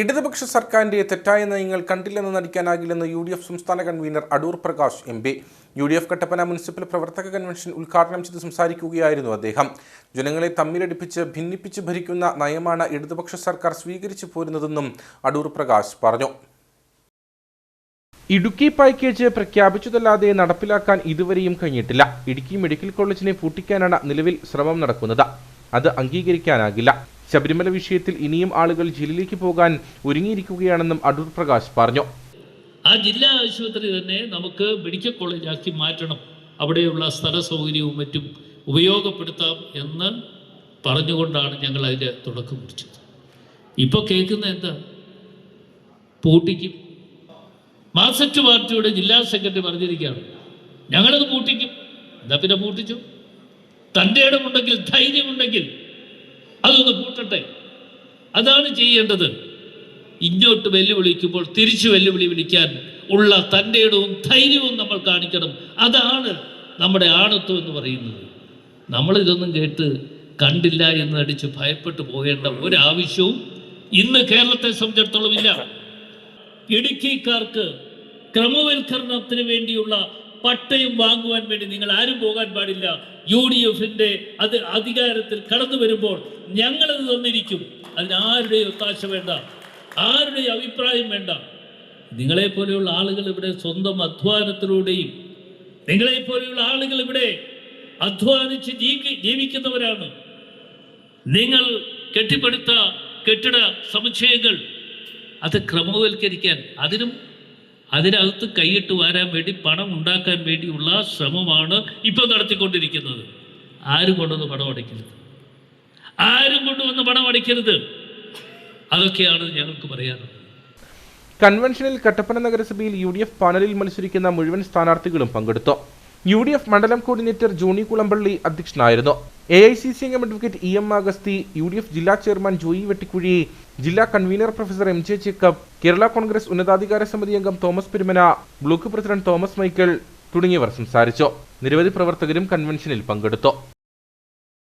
ഇടതുപക്ഷ സർക്കാരിന്റെ തെറ്റായ നയങ്ങൾ കണ്ടില്ലെന്ന് നടിക്കാനാകില്ലെന്ന് യു ഡി എഫ് സംസ്ഥാന convener Adoor Prakash M P. U D F Kattappana municipal പ്രവർത്തക കൺവെൻഷൻ ഉദ്ഘാടനം ചെയ്ത് സംസാരിക്കുകയായിരുന്നു അദ്ദേഹം. ജനങ്ങളെ തമ്മിലടിപ്പിച്ച് ഭിന്നിപ്പിച്ച് ഭരിക്കുന്ന നയമാണ് ഇടതുപക്ഷ സർക്കാർ സ്വീകരിച്ചു പോരുന്നതെന്നും അടൂർ പ്രകാശ് പറഞ്ഞു. ഇടുക്കി പാക്കേജ് പ്രഖ്യാപിച്ചതല്ലാതെ നടപ്പിലാക്കാൻ ഇതുവരെയും കഴിഞ്ഞിട്ടില്ല. ഇടുക്കി മെഡിക്കൽ കോളേജിനെ പൂട്ടിക്കാനാണ് നിലവിൽ ശ്രമം നടക്കുന്നത്. അത് അംഗീകരിക്കാനാകില്ല. ശബരിമല വിഷയത്തിൽ ഇനിയും ആളുകൾ ജില്ലയിലേക്ക് പോകാൻ ഒരുങ്ങിയിരിക്കുകയാണെന്നും അടൂർ പ്രകാശ് പറഞ്ഞു. ആ ജില്ലാ ആശുപത്രി തന്നെ നമുക്ക് മെഡിക്കൽ കോളേജാക്കി മാറ്റണം. അവിടെയുള്ള സ്ഥല സൗകര്യവും മറ്റും ഉപയോഗപ്പെടുത്താം എന്ന് പറഞ്ഞുകൊണ്ടാണ് ഞങ്ങൾ അതിന്റെ തുടക്കം കുറിച്ചത്. ഇപ്പോൾ കേൾക്കുന്ന എന്താ? പൂട്ടിക്കും. മാർസറ്റ് പാർട്ടിയുടെ ജില്ലാ സെക്രട്ടറി പറഞ്ഞിരിക്കുകയാണ്. ഞങ്ങളത് പൂട്ടിക്കും. എന്താ പിന്നെ പൂട്ടിച്ചു? തന്റെ ഇടമുണ്ടെങ്കിൽ ധൈര്യമുണ്ടെങ്കിൽ അതൊന്ന് കൂട്ടട്ടെ അതാണ് ചെയ്യേണ്ടത്. ഇങ്ങോട്ട് വെല്ലുവിളിക്കുമ്പോൾ തിരിച്ചു വെല്ലുവിളി വിളിക്കാൻ ഉള്ള തന്റെ ഇടവും ധൈര്യവും നമ്മൾ കാണിക്കണം. അതാണ് നമ്മുടെ ആണത്വം എന്ന് പറയുന്നത്. നമ്മളിതൊന്നും കേട്ട് കണ്ടില്ല എന്ന് അടിച്ച് ഭയപ്പെട്ടു പോകേണ്ട ഒരാവശ്യവും ഇന്ന് കേരളത്തെ സംബന്ധിച്ചിടത്തോളം ഇല്ല. ഇടുക്കിക്കാർക്ക് ക്രമവൽക്കരണത്തിന് വേണ്ടിയുള്ള പട്ടയം വാങ്ങുവാൻ വേണ്ടി നിങ്ങൾ ആരും പോകാൻ പാടില്ല. യു ഡി എഫിന്റെ അത് അധികാരത്തിൽ കടന്നു വരുമ്പോൾ ഞങ്ങളത് തന്നിരിക്കും. അതിനാരുടെയും ഒത്താശ വേണ്ട. ആരുടെയും അഭിപ്രായം വേണ്ട. നിങ്ങളെ പോലെയുള്ള ആളുകൾ ഇവിടെ സ്വന്തം അധ്വാനത്തിലൂടെയും നിങ്ങളെ പോലെയുള്ള ആളുകൾ ഇവിടെ അധ്വാനിച്ച് ജീവി ജീവിക്കുന്നവരാണ്. നിങ്ങൾ കെട്ടിപ്പടുത്ത കെട്ടിട സമുച്ചയങ്ങൾ അത് ക്രമവൽക്കരിക്കാൻ അതിനും അതിനകത്ത് കൈയിട്ട് വരാൻ വേണ്ടി പണം ഉണ്ടാക്കാൻ വേണ്ടിയുള്ള ശ്രമമാണ് ഇപ്പോൾ നടത്തിക്കൊണ്ടിരിക്കുന്നത്. ആരും കൊണ്ടുവന്ന് പണം അടയ്ക്കരുത്. ആരും കൊണ്ടുവന്ന് പണം അടയ്ക്കരുത്. അതൊക്കെയാണ് ഞങ്ങൾക്ക് പറയാനുള്ളത്. കൺവെൻഷനിൽ കട്ടപ്പന നഗരസഭയിൽ യു ഡി എഫ് പാനലിൽ മത്സരിക്കുന്ന മുഴുവൻ സ്ഥാനാർത്ഥികളും പങ്കെടുത്തു. യു ഡി എഫ് മണ്ഡലം കോർഡിനേറ്റർ ജോണി കുളമ്പള്ളി അധ്യക്ഷനായിരുന്നു. എ ഐ സി സി അംഗം advocate E M Augusthy U D F ജില്ലാ ചെയർമാൻ ജോയി വെട്ടിക്കുഴി ജില്ലാ convener professor M J Jacob Kerala Congress ഉന്നതാധികാര സമിതി അംഗം തോമസ് പെരുമന ബ്ലോക്ക് പ്രസിഡന്റ് തോമസ് മൈക്കിൾ തുടങ്ങിയവർ സംസാരിച്ചു. നിരവധി പ്രവർത്തകരും കൺവെൻഷനിൽ പങ്കെടുത്തു.